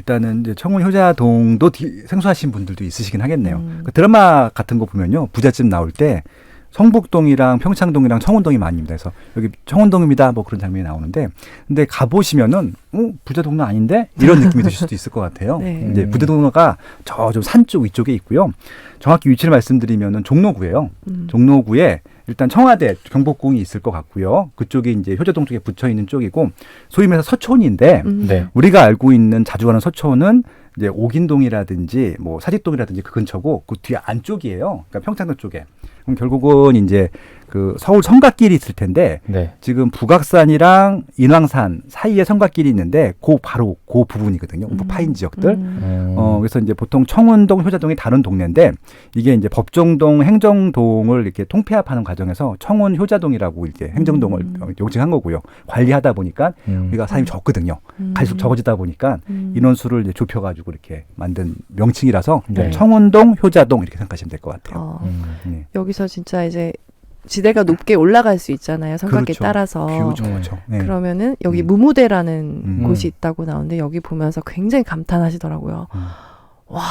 일단은 이제 청운 효자동도 디- 생소하신 분들도 있으시긴 하겠네요. 음. 그 드라마 같은 거 보면요. 부잣집 나올 때 성북동이랑 평창동이랑 청운동이 많습니다. 그래서 여기 청운동입니다. 뭐 그런 장면이 나오는데 근데 가 보시면은 어, 부자 동네 아닌데 이런 느낌이 드실 수도 있을 것 같아요. 네. 이제 음. 부자 동네가 저 좀 산 쪽 위쪽에 있고요. 정확히 위치를 말씀드리면은 종로구예요. 음. 종로구에 일단 청와대 경복궁이 있을 것 같고요. 그쪽이 이제 효자동 쪽에 붙어 있는 쪽이고 소위 말해서 서촌인데 음. 네. 우리가 알고 있는 자주 가는 서촌은 이제 옥인동이라든지 뭐 사직동이라든지 그 근처고 그 뒤에 안쪽이에요. 그러니까 평창동 쪽에. 그럼 결국은 이제 그 서울 성곽길이 있을 텐데 네. 지금 북악산이랑 인왕산 사이에 성곽길이 있는데 그 바로 그 부분이거든요. 음. 파인 지역들. 음. 음. 어, 그래서 이제 보통 청운동, 효자동이 다른 동네인데 이게 이제 법정동, 행정동을 이렇게 통폐합하는 과정에서 청운, 효자동이라고 이렇게 행정동을 음. 어, 용칭한 거고요. 관리하다 보니까 음. 우리가 사람이 적거든요. 음. 갈수록 적어지다 보니까 음. 인원수를 이제 좁혀가지고 이렇게 만든 명칭이라서 네. 청운동, 효자동 이렇게 생각하시면 될 것 같아요. 어, 음. 네. 여기서 진짜 이제 지대가 높게 올라갈 수 있잖아요. 성곽에 그렇죠. 따라서. 뷰 좋죠. 네. 그러면은 여기 음. 무무대라는 음. 곳이 있다고 나오는데 여기 보면서 굉장히 감탄하시더라고요. 음. 와,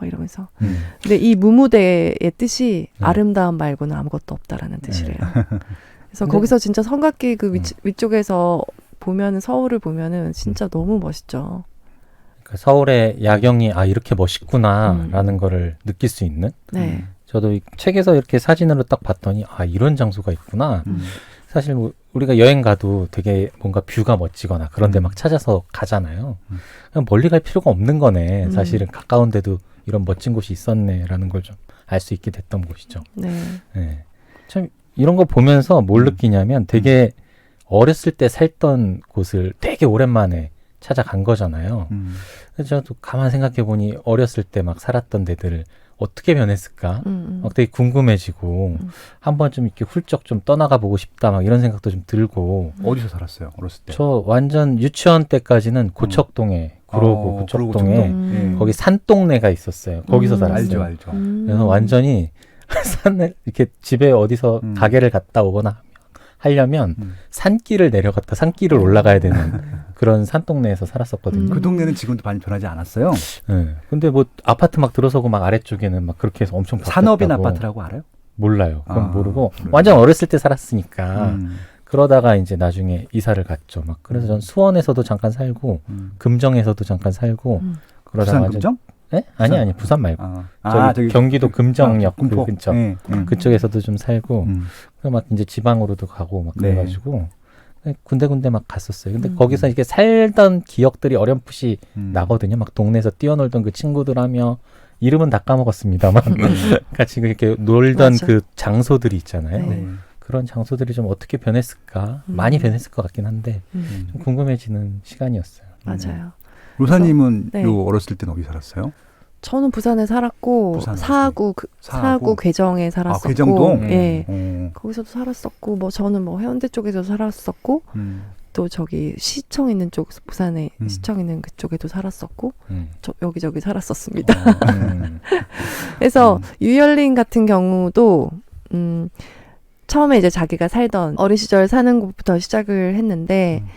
막 이러면서. 음. 근데 이 무무대의 뜻이 네. 아름다움 말고는 아무것도 없다라는 뜻이래요. 그래서 근데- 거기서 진짜 성곽길 그 위, 음. 위쪽에서 보면은 서울을 보면은 진짜 음. 너무 멋있죠. 그러니까 서울의 야경이 아 이렇게 멋있구나라는 음. 거를 느낄 수 있는. 네. 저도 이 책에서 이렇게 사진으로 딱 봤더니 아 이런 장소가 있구나. 음. 사실 뭐 우리가 여행 가도 되게 뭔가 뷰가 멋지거나 그런데 음. 막 찾아서 가잖아요. 음. 그냥 멀리 갈 필요가 없는 거네. 음. 사실은 가까운 데도 이런 멋진 곳이 있었네라는 걸 좀 알 수 있게 됐던 곳이죠. 네. 네. 참 이런 거 보면서 뭘 음. 느끼냐면 되게 어렸을 때 살던 곳을 되게 오랜만에 찾아간 거잖아요. 음. 그래서 저도 가만 생각해 보니 어렸을 때 막 살았던 데들을 어떻게 변했을까? 음, 음. 막 되게 궁금해지고 음. 한 번쯤 이렇게 훌쩍 좀 떠나가 보고 싶다 막 이런 생각도 좀 들고 어디서 살았어요? 어렸을 때? 저 완전 유치원 때까지는 고척동에 구로구 어, 고척동에 구로구. 음. 예. 거기 산동네가 있었어요. 거기서 음. 살았어요. 알죠, 알죠. 음. 그래서 완전히 산에 이렇게 집에 어디서 음. 가게를 갔다 오거나 하려면 음. 산길을 내려갔다 산길을 올라가야 되는 그런 산 동네에서 살았었거든요. 음. 그 동네는 지금도 많이 변하지 않았어요. 네. 근데 뭐 아파트 막 들어서고 막 아래쪽에는 막 그렇게 해서 엄청 산업인 바뀌었다고. 아파트라고 알아요? 몰라요. 그건 아, 모르고 그래요? 완전 어렸을 때 살았으니까 음. 그러다가 이제 나중에 이사를 갔죠. 막 그래서 전 수원에서도 잠깐 살고 음. 금정에서도 잠깐 살고 음. 그러다가 부산 금정? 네? 아니 아니 부산 말고 아, 저기 경기도 금정역 그 군포. 근처 예, 예. 그쪽에서도 좀 살고 음. 그막 이제 지방으로도 가고 막 네. 그래가지고 군데군데 막 갔었어요. 근데 음. 거기서 이렇게 살던 기억들이 어렴풋이 음. 나거든요. 막 동네에서 뛰어놀던 그 친구들 하며 이름은 다 까먹었습니다만 같이 이렇게 놀던 맞아. 그 장소들이 있잖아요. 네. 네. 그런 장소들이 좀 어떻게 변했을까? 음. 많이 변했을 것 같긴 한데 음. 좀 궁금해지는 시간이었어요. 맞아요. 로사님은 네. 요 어렸을 때는 어디 살았어요? 저는 부산에 살았고 부산에 사하구 그, 사하구? 사하구 괴정에 살았었고 아, 괴정동? 예. 어. 거기서도 살았었고 뭐 저는 뭐 해운대 쪽에서 살았었고 음. 또 저기 시청 있는 쪽 부산에 음. 시청 있는 그쪽에도 살았었고 음. 저 여기저기 살았었습니다. 어. 음. 그래서 음. 유열린 같은 경우도 음 처음에 이제 자기가 살던 어린 시절 사는 곳부터 시작을 했는데 음.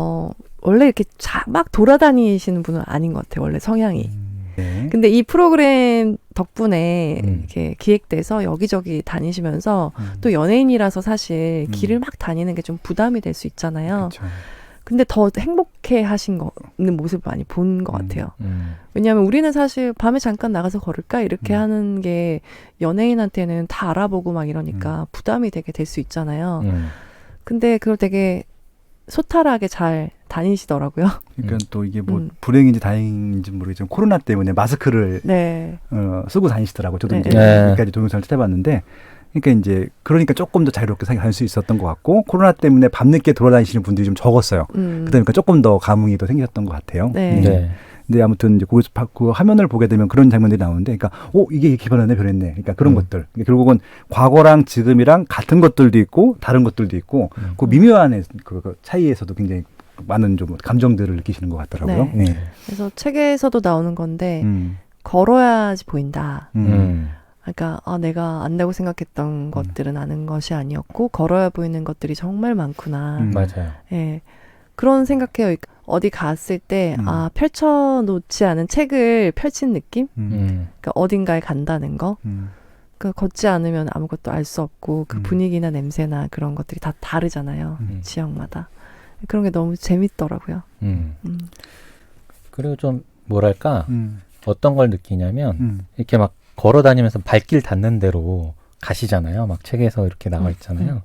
어 원래 이렇게 자, 막 돌아다니시는 분은 아닌 것 같아요. 원래 성향이. 음. 네. 근데 이 프로그램 덕분에 음. 이렇게 기획돼서 여기저기 다니시면서 음. 또 연예인이라서 사실 음. 길을 막 다니는 게 좀 부담이 될 수 있잖아요. 그쵸. 근데 더 행복해 하신 거 는 모습을 많이 본것 음. 같아요. 음. 왜냐하면 우리는 사실 밤에 잠깐 나가서 걸을까 이렇게 음. 하는 게 연예인한테는 다 알아보고 막 이러니까 부담이 되게 될 수 있잖아요. 음. 근데 그걸 되게 소탈하게 잘 다니시더라고요. 그러니까 음. 또 이게 뭐 음. 불행인지 다행인지 모르겠지만 코로나 때문에 마스크를 네. 어, 쓰고 다니시더라고요. 저도 네. 이제 네. 여기까지 동영상을 찾아봤는데, 그러니까 이제 그러니까 조금 더 자유롭게 다닐 수 있었던 것 같고 코로나 때문에 밤늦게 돌아다니시는 분들이 좀 적었어요. 음. 그러니까 조금 더 감흥이 더 생겼던 것 같아요. 네. 음. 네. 근데 아무튼 이제 거기서 바- 그 화면을 보게 되면 그런 장면들이 나오는데, 그러니까 오 이게 이렇게 변했네, 변했네. 그러니까 그런 음. 것들. 그러니까 결국은 과거랑 지금이랑 같은 것들도 있고 다른 것들도 있고 음. 그 미묘한 그, 그 차이에서도 굉장히 많은 좀 감정들을 느끼시는 것 같더라고요. 네. 네. 그래서 책에서도 나오는 건데 음. 걸어야지 보인다. 음. 음. 그러니까 아, 내가 안다고 생각했던 것들은 아는 것이 아니었고 걸어야 보이는 것들이 정말 많구나. 음. 맞아요. 예. 그런 생각해요. 어디 갔을 때, 음. 아, 펼쳐놓지 않은 책을 펼친 느낌? 음. 음. 그러니까 어딘가에 간다는 거. 음. 그 걷지 않으면 아무것도 알 수 없고 그 음. 분위기나 냄새나 그런 것들이 다 다르잖아요. 음. 지역마다. 그런 게 너무 재밌더라고요. 음. 음. 그리고 좀 뭐랄까 음. 어떤 걸 느끼냐면 음. 이렇게 막 걸어 다니면서 발길 닿는 대로 가시잖아요. 막 책에서 이렇게 나와 음, 있잖아요.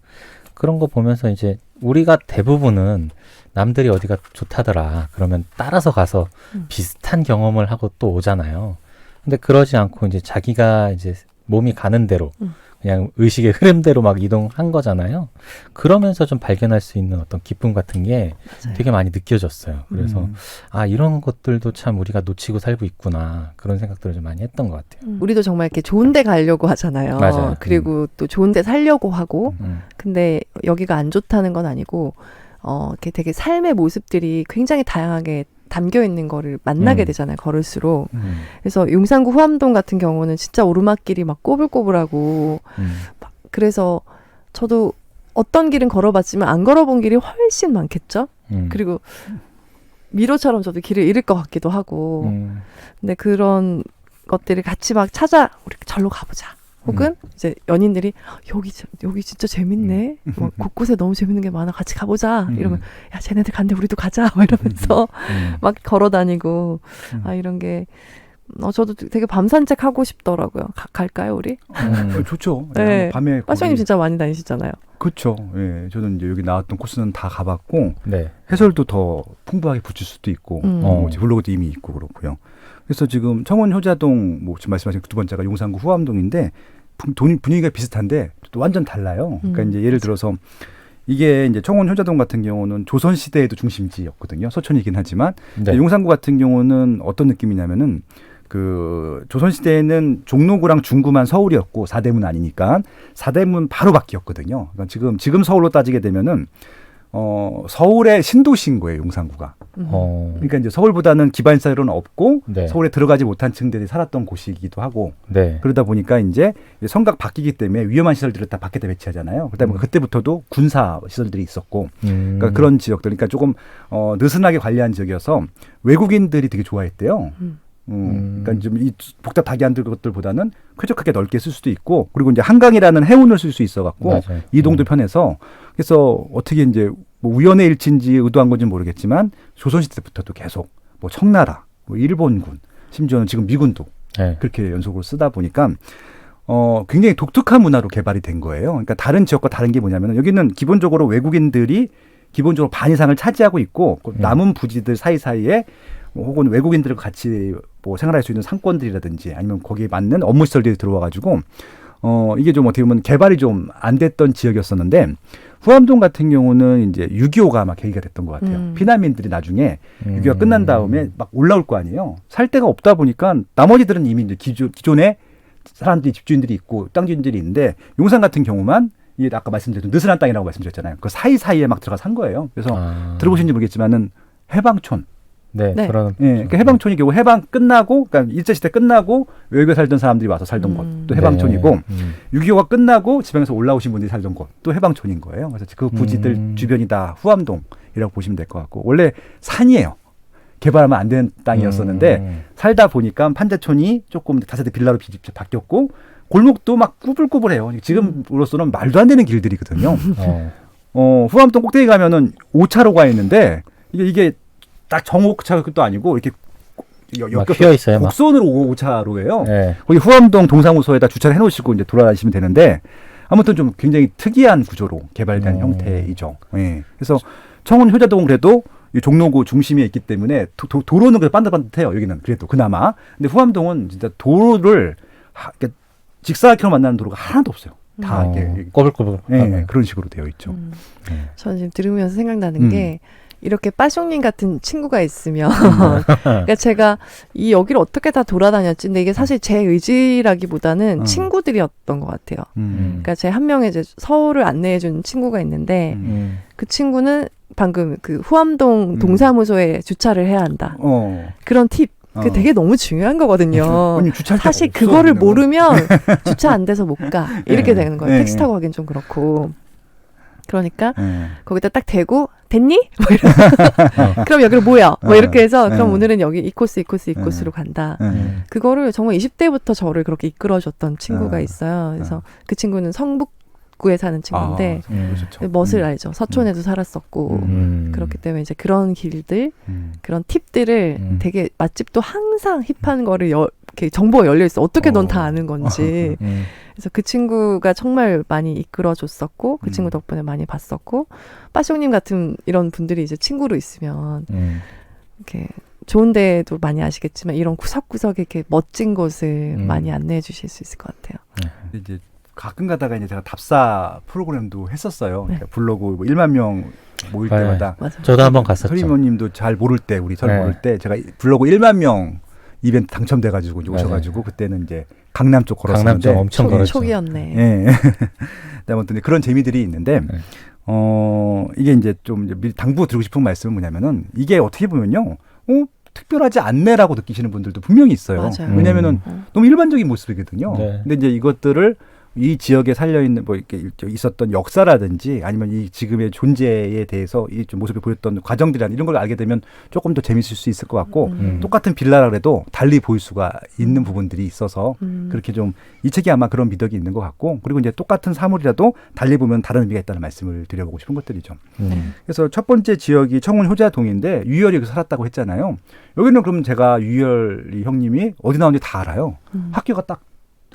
그런 거 보면서 이제 우리가 대부분은 남들이 어디가 좋다더라 그러면 따라서 가서 음. 비슷한 경험을 하고 또 오잖아요. 근데 그러지 않고 이제 자기가 이제 몸이 가는 대로 음. 그냥 의식의 흐름대로 막 이동한 거잖아요. 그러면서 좀 발견할 수 있는 어떤 기쁨 같은 게 맞아요. 되게 많이 느껴졌어요. 그래서 음. 아 이런 것들도 참 우리가 놓치고 살고 있구나 그런 생각들을 좀 많이 했던 것 같아요. 음. 우리도 정말 이렇게 좋은 데 가려고 하잖아요. 맞아요. 그리고 또 좋은 데 살려고 하고 음. 근데 여기가 안 좋다는 건 아니고 어 이렇게 되게 삶의 모습들이 굉장히 다양하게 담겨 있는 거를 만나게 음. 되잖아요. 걸을수록. 음. 그래서 용산구 후암동 같은 경우는 진짜 오르막길이 막 꼬불꼬불하고 음. 그래서 저도 어떤 길은 걸어봤지만 안 걸어본 길이 훨씬 많겠죠. 음. 그리고 미로처럼 저도 길을 잃을 것 같기도 하고. 음. 근데 그런 것들을 같이 막 찾아 우리 절로 가보자. 혹은 이제 연인들이 여기 저- 여기 진짜 재밌네. 뭐 곳곳에 너무 재밌는 게 많아. 같이 가보자. 음. 이러면 야 쟤네들 간대 우리도 가자. 막 이러면서 음. 막 걸어 다니고 음. 아 이런 게 어, 저도 되게 밤 산책 하고 싶더라고요. 가- 갈까요 우리? 어, 음. 좋죠. 네. 밤에 거기- 진짜 많이 다니시잖아요. 그렇죠. 예, 저는 이제 여기 나왔던 코스는 다 가봤고 네. 해설도 더 풍부하게 붙일 수도 있고, 음. 어, 어. 이제 블로그도 이미 있고 그렇고요. 그래서 지금 청원 효자동, 뭐 지금 말씀하신 두 번째가 용산구 후암동인데 분- 분위기가 비슷한데 또 완전 달라요. 그러니까 음, 이제 예를 들어서 이게 이제 청원 효자동 같은 경우는 조선 시대에도 중심지였거든요. 서촌이긴 하지만 네. 용산구 같은 경우는 어떤 느낌이냐면은 그 조선 시대에는 종로구랑 중구만 서울이었고 사대문 아니니까 사대문 바로 밖이었거든요. 그러니까 지금 지금 서울로 따지게 되면은 어 서울의 신도시인 거예요, 용산구가. 음. 어. 그러니까 이제 서울보다는 기반사회로는 없고 네. 서울에 들어가지 못한 층들이 살았던 곳이기도 하고 네. 그러다 보니까 이제 성곽 바뀌기 때문에 위험한 시설들을 다 밖에다 배치하잖아요. 그다음에 음. 그때부터도 군사 시설들이 있었고 음. 그러니까 그런 지역들, 그러니까 조금 어, 느슨하게 관리한 지역이어서 외국인들이 되게 좋아했대요. 음. 음, 음. 그러니까 좀 이 복잡하게 한 것들보다는 쾌적하게 넓게 쓸 수도 있고, 그리고 이제 한강이라는 해운을 쓸 수 있어 갖고 맞아요. 이동도 음. 편해서 그래서 어떻게 이제 뭐 우연의 일치인지 의도한 건지 는 모르겠지만 조선시대 때부터도 계속 뭐 청나라, 뭐 일본군, 심지어는 지금 미군도 네. 그렇게 연속으로 쓰다 보니까 어 굉장히 독특한 문화로 개발이 된 거예요. 그러니까 다른 지역과 다른 게 뭐냐면 여기는 기본적으로 외국인들이 기본적으로 반 이상을 차지하고 있고 그 음. 남은 부지들 사이사이에 뭐 혹은 외국인들과 같이 뭐 생활할 수 있는 상권들이라든지 아니면 거기에 맞는 업무 시설들이 들어와 가지고 어 이게 좀 어떻게 보면 개발이 좀 안 됐던 지역이었었는데 후암동 같은 경우는 이제 6.25가 아마 계기가 됐던 것 같아요. 음. 피난민들이 나중에 음. 6.25가 끝난 다음에 막 올라올 거 아니에요. 살 데가 없다 보니까 나머지들은 이미 이제 기존, 기존에 사람들이 집주인들이 있고 땅 주인들이 있는데 용산 같은 경우만 이게 아까 말씀드렸던 느슨한 땅이라고 말씀드렸잖아요. 그 사이사이에 막 들어가 산 거예요. 그래서 아. 들어보신지 모르겠지만은 해방촌. 네. 네. 그런 예, 그러니까 해방촌이 결국 해방 끝나고 그러니까 일제 시대 끝나고 외국에 살던 사람들이 와서 살던 음. 곳 또 해방촌이고 네. 음. 6.25가 끝나고 지방에서 올라오신 분들이 살던 곳 또 해방촌인 거예요. 그래서 그 부지들 음. 주변이 다 후암동이라고 보시면 될 것 같고 원래 산이에요. 개발하면 안 되는 땅이었었는데 음. 살다 보니까 판자촌이 조금 다세대 빌라로 비- 바뀌었고 골목도 막 꾸불꾸불해요. 지금으로서는 말도 안 되는 길들이거든요. 어. 어, 후암동 꼭대기 가면은 5차로가 있는데 이게 이게 딱 정오차도 아니고 이렇게 휘어 있어요. 막. 곡선으로 5차로예요. 네. 거기 후암동 동사무소에다 주차를 해놓으시고 이제 돌아다니시면 되는데 아무튼 좀 굉장히 특이한 구조로 개발된 음. 형태이죠. 예. 그래서 청운 효자동은 그래도 이 종로구 중심에 있기 때문에 도, 도, 도로는 그래도 반듯반듯해요. 여기는 그래도 그나마. 근데 후암동은 진짜 도로를 하, 이렇게 직사각형으로 만나는 도로가 하나도 없어요. 다 어, 이게 꼬불꼬불. 예, 하고요. 그런 식으로 되어 있죠. 음. 네. 저는 지금 들으면서 생각나는 음. 게 이렇게 빠숑님 같은 친구가 있으면 그러니까 제가 이 여기를 어떻게 다 돌아다녔지 근데 이게 사실 제 의지라기보다는 음. 친구들이었던 것 같아요. 음. 그러니까 제 한 명의 이제 서울을 안내해 준 친구가 있는데 음. 음. 그 친구는 방금 그 후암동 음. 동사무소에 주차를 해야 한다 어. 그런 팁 그게 어. 되게 너무 중요한 거거든요. 아니, 주차할 데가 사실 없어, 그거를 그냥. 모르면 주차 안 돼서 못 가 이렇게 네. 되는 거예요. 네. 택시 타고 가긴 좀 그렇고 그러니까 예. 거기다 딱 대고 됐니? 뭐 이러 그럼 여기로 모여. 뭐 어. 이렇게 해서 그럼 어. 오늘은 여기 이 코스 이 코스 이 코스로 간다. 예. 그거를 정말 20대부터 저를 그렇게 이끌어줬던 친구가 어. 있어요. 그래서 그 친구는 성북 구에 사는 친구인데 아, 음. 좋죠. 멋을 음. 알죠. 서촌에도 살았었고 음. 그렇기 때문에 이제 그런 길들, 음. 그런 팁들을 음. 되게 맛집도 항상 힙한 거를 여, 이렇게 정보가 열려 있어. 어떻게 넌 어. 다 아는 건지. 음. 그래서 그 친구가 정말 많이 이끌어줬었고 그 음. 친구 덕분에 많이 봤었고 빠숑님 같은 이런 분들이 이제 친구로 있으면 음. 이렇게 좋은 데도 많이 아시겠지만 이런 구석구석에 이렇게 멋진 곳을 음. 많이 안내해 주실 수 있을 것 같아요. 이제 가끔 가다가 이제 제가 답사 프로그램도 했었어요. 네. 그러니까 블로그 뭐 1만 명 모일 네. 때마다 맞아. 저도 한번 갔었죠. 서리모님도 잘 모를 때 우리 잘 네. 모를 때 제가 블로그 1만 명 이벤트 당첨돼가지고 이제. 오셔가지고 그때는 이제 강남 쪽 강남 걸었었는데 쪽 엄청 초, 걸었죠. 초기였네. 예. 아무튼 그런 재미들이 있는데 네. 어 이게 이제 좀 당부 드리고 싶은 말씀은 뭐냐면은 이게 어떻게 보면요. 어 특별하지 않네라고 느끼시는 분들도 분명히 있어요. 맞아요. 왜냐면은 어. 너무 일반적인 모습이거든요. 네. 근데 이제 이것들을 이 지역에 살려 있는 뭐 이렇게 있었던 역사라든지 아니면 이 지금의 존재에 대해서 이좀 모습이 보였던 과정들이나 이런 걸 알게 되면 조금 더 재밌을 수 있을 것 같고 음. 똑같은 빌라라 그래도 달리 보일 수가 있는 부분들이 있어서 음. 그렇게 좀 이 책이 아마 그런 미덕이 있는 것 같고 그리고 이제 똑같은 사물이라도 달리 보면 다른 의미가 있다는 말씀을 드려보고 싶은 것들이죠. 음. 그래서 첫 번째 지역이 청운 효자동인데 유열이 여기서 살았다고 했잖아요. 여기는 그럼 제가 유열이 형님이 어디 나오는지 다 알아요. 음. 학교가 딱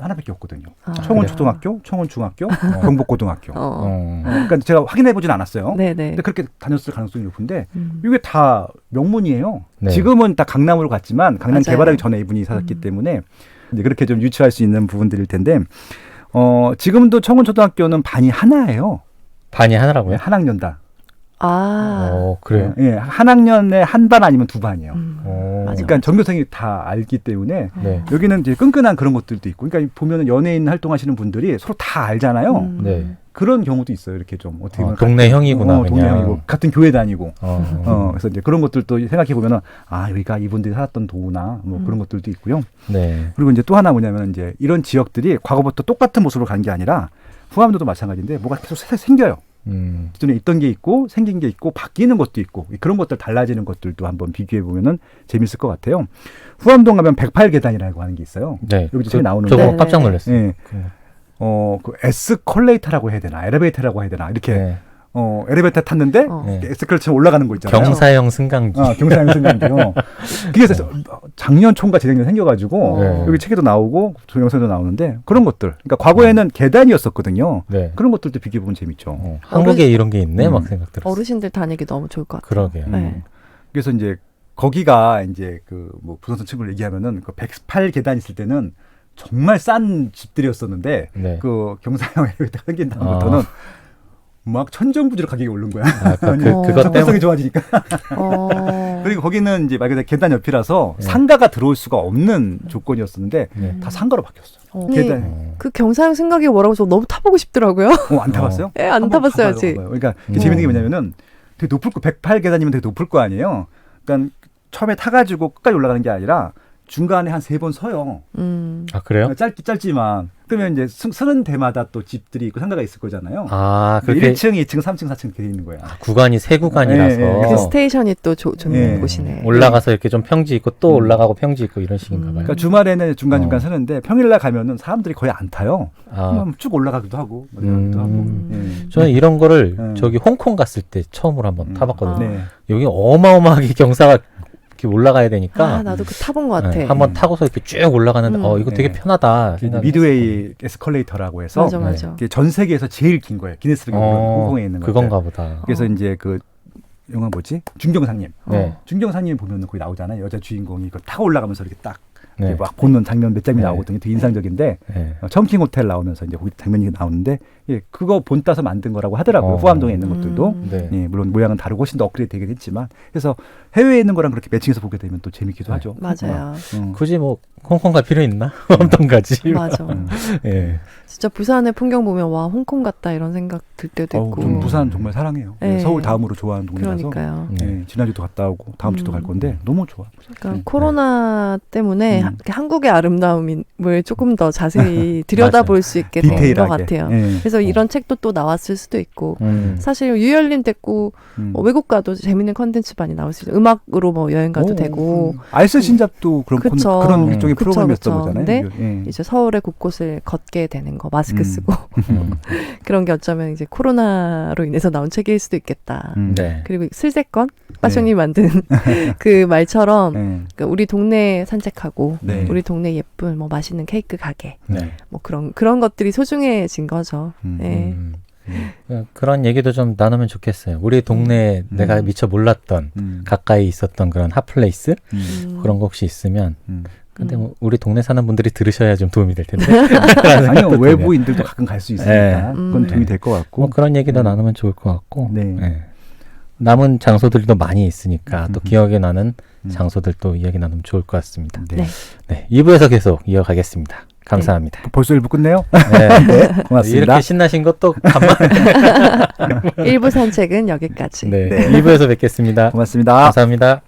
하나밖에 없거든요. 아, 청운 그래요? 초등학교, 청운 중학교, 경복고등학교. 어. 어. 어. 그러니까 제가 확인해 보진 않았어요. 네네. 근데 그렇게 다녔을 가능성이 높은데 음. 이게 다 명문이에요. 네. 지금은 다 강남으로 갔지만 강남 맞아요. 개발하기 전에 이분이 살았기 음. 때문에 이제 그렇게 좀 유추할 수 있는 부분들일 텐데 어 지금도 청운초등학교는 반이 하나예요. 반이 하나라고요? 한 학년 다. 아. 어, 그래요? 예, 한 학년에 한 반 아니면 두 반이에요. 음. 어. 맞아. 그러니까 전교생이 다 알기 때문에 네. 여기는 이제 끈끈한 그런 것들도 있고, 그러니까 보면은 연예인 활동하시는 분들이 서로 다 알잖아요. 음. 네. 그런 경우도 있어요. 이렇게 좀 어떻게 어, 보면 동네 같은- 형이구나, 어, 동네 그냥. 형이고 같은 교회 다니고. 어. 어, 그래서 이제 그런 것들도 생각해 보면은 아 여기가 이분들이 살았던 도구나 뭐 음. 그런 것들도 있고요. 네. 그리고 이제 또 하나 뭐냐면 이제 이런 지역들이 과거부터 똑같은 모습으로 간 게 아니라 후암도도 마찬가지인데 뭐가 계속 새- 생겨요. 음. 기존에 있던 게 있고 생긴 게 있고 바뀌는 것도 있고 그런 것들 달라지는 것들도 한번 비교해 보면은 재밌을 것 같아요. 후암동 가면 108계단이라고 하는 게 있어요. 네. 여기 저- 책에 나오는데. 저거. 깜짝 놀랐어요. 예. 그- 어, 그 에스컬레이터라고 해야 되나, 엘리베이터라고 해야 되나, 이렇게, 네. 어, 엘리베이터 탔는데, 어. 네. 에스컬레이터 올라가는 거 있잖아요. 경사형 승강기. 어, 경사형 승강기요. 그게 그래서 작년 총과 재작년 생겨가지고, 네. 여기 책에도 나오고, 동영상도 나오는데, 그런 것들. 그러니까 과거에는 계단이었었거든요. 네. 그런 것들도 비교해보면 재밌죠. 어, 한국에 이런 게 있네 음. 막 생각 들었어요. 어르신들 다니기 너무 좋을 것 같아요. 그러게요. 음. 네. 그래서 이제, 거기가 이제 그, 뭐, 부동산 친구를 얘기하면은, 그 108 계단 있을 때는 정말 싼 집들이었었는데, 네. 그 경사형 엘리베이터 생긴 다음부터는 막 천정부지로 가격이 오른 거야. 아, 그, 그, 어. 그것 접근성이 때문에 좋아지니까. 어. 그리고 거기는 이제 말 그대로 계단 옆이라서 네. 상가가 들어올 수가 없는 조건이었었는데 네. 다 상가로 바뀌었어. 어. 계단. 어. 그 경사형 생각이 뭐라고 저 너무 타보고 싶더라고요. 어, 안 타봤어요? 예, 안. 가봐요, 가봐요. 그러니까 음. 재밌는 게 뭐냐면은 되게 높을 거 108계단이면 되게 높을 거 아니에요. 그러니까 처음에 타가지고 끝까지 올라가는 게 아니라 중간에 한 세 번 서요. 음. 아 그래요? 짧, 짧지만. 그러면 이제 서- 서는 데마다 또 집들이 있고 상가가 있을 거잖아요. 아 그게 1층, 2층, 3층, 4층 이렇게 돼 있는 거야. 구간이 세 구간이라서 네, 네. 그 스테이션이 또 조, 좋은 예. 곳이네. 올라가서 이렇게 좀 평지 있고 또 음. 올라가고 평지 있고 이런 식인가 봐요. 그러니까 주말에는 중간 중간 어. 서는데 평일날 가면은 사람들이 거의 안 타요. 아, 그냥 쭉 올라가기도 하고 내려가기도 음. 하고. 예. 저는 이런 거를 음. 저기 홍콩 갔을 때 처음으로 한번 음. 타봤거든요. 네. 여기 어마어마하게 경사가 이렇게 올라가야 되니까 아, 나도 그 타본 것 같아. 네, 한번 음. 타고서 이렇게 쭉 올라가는데 음. 어 이거 되게 네. 편하다. 그 미드웨이 에스컬레이터라고 해서 맞아, 맞아. 이게 전 세계에서 제일 긴 거예요. 오른 어, 홍콩에 있는 거. 그건가 보다. 그래서 어. 이제 그 영화 뭐지? 중경사님. 네. 중경사님 보면 거기 나오잖아요. 여자 주인공이 이거 타고 올라가면서 이렇게 딱 네. 막 보는 장면 몇 장면이 네. 나오거든요. 되게 인상적인데 네. 어, 첨킹 호텔 나오면서 이제 거기 장면이 나오는데 예, 그거 본 따서 만든 거라고 하더라고요. 어. 후암동에 있는 것들도. 음. 네. 예, 물론 모양은 다르고 훨씬 더 업그레이드 되긴 했지만 그래서 해외에 있는 거랑 그렇게 매칭해서 보게 되면 또 재밌기도 네. 하죠. 맞아요. 음. 굳이 뭐 홍콩 갈 필요 있나? 가지. 맞아. 음. 예. 진짜 부산의 풍경 보면 와 홍콩 같다 이런 생각 들 때도 어우, 있고. 좀 부산 정말 사랑해요. 네. 서울 다음으로 좋아하는 동네라서. 그러니까요. 네. 예, 지난주도 갔다 오고 다음 주도 음. 갈 건데 너무 좋아. 그러니까 네. 코로나 때문에 음. 하- 한국의 아름다움을 조금 더 자세히 들여다볼 수 있게 된 것 디테일하게. 같아요. 예. 그래서 그래서 이런 책도 또 나왔을 수도 있고 음. 사실 유열님 됐고 음. 뭐 외국 가도 재밌는 컨텐츠 많이 나올 수 있어요. 음악으로 뭐 여행 가도 오, 되고 음. 알쓸 신잡도 그런 콘- 그쵸. 그런 음. 일종의 그쵸, 프로그램이었던 그쵸. 거잖아요. 근데 예. 이제 서울의 곳곳을 걷게 되는 거 마스크 음. 쓰고 음. 그런 게 어쩌면 이제 코로나로 인해서 나온 책일 수도 있겠다. 음. 네. 그리고 슬세건 빠숑이 만든 그 말처럼 예. 그러니까 우리 동네 산책하고 네. 우리 동네 예쁜 뭐 맛있는 케이크 가게 네. 뭐 그런 그런 것들이 소중해진 거죠. 음. 네. 음. 그- 그런 얘기도 좀 나누면 좋겠어요. 우리 동네에 음. 내가 미처 몰랐던 음. 가까이 있었던 그런 핫플레이스 음. 음. 그런 거 혹시 있으면 음. 근데 음. 뭐 우리 동네 사는 분들이 들으셔야 좀 도움이 될 텐데 아니요 외부인들도 가끔 갈 수 있으니까 네. 그건 음. 도움이 될 것 같고 뭐 그런 얘기도 음. 나누면 좋을 것 같고 네. 예. 남은 장소들도 많이 있으니까 또 음. 기억에 나는 음. 장소들도 이야기 나누면 좋을 것 같습니다. 네. 네. 네, 2부에서 계속 이어가겠습니다. 감사합니다. 벌써 일부 끝내요? 네. 네, 고맙습니다. 이렇게 신나신 것도 간만에 일부 산책은 여기까지. 네. 네. 2부에서 뵙겠습니다. 고맙습니다. 감사합니다.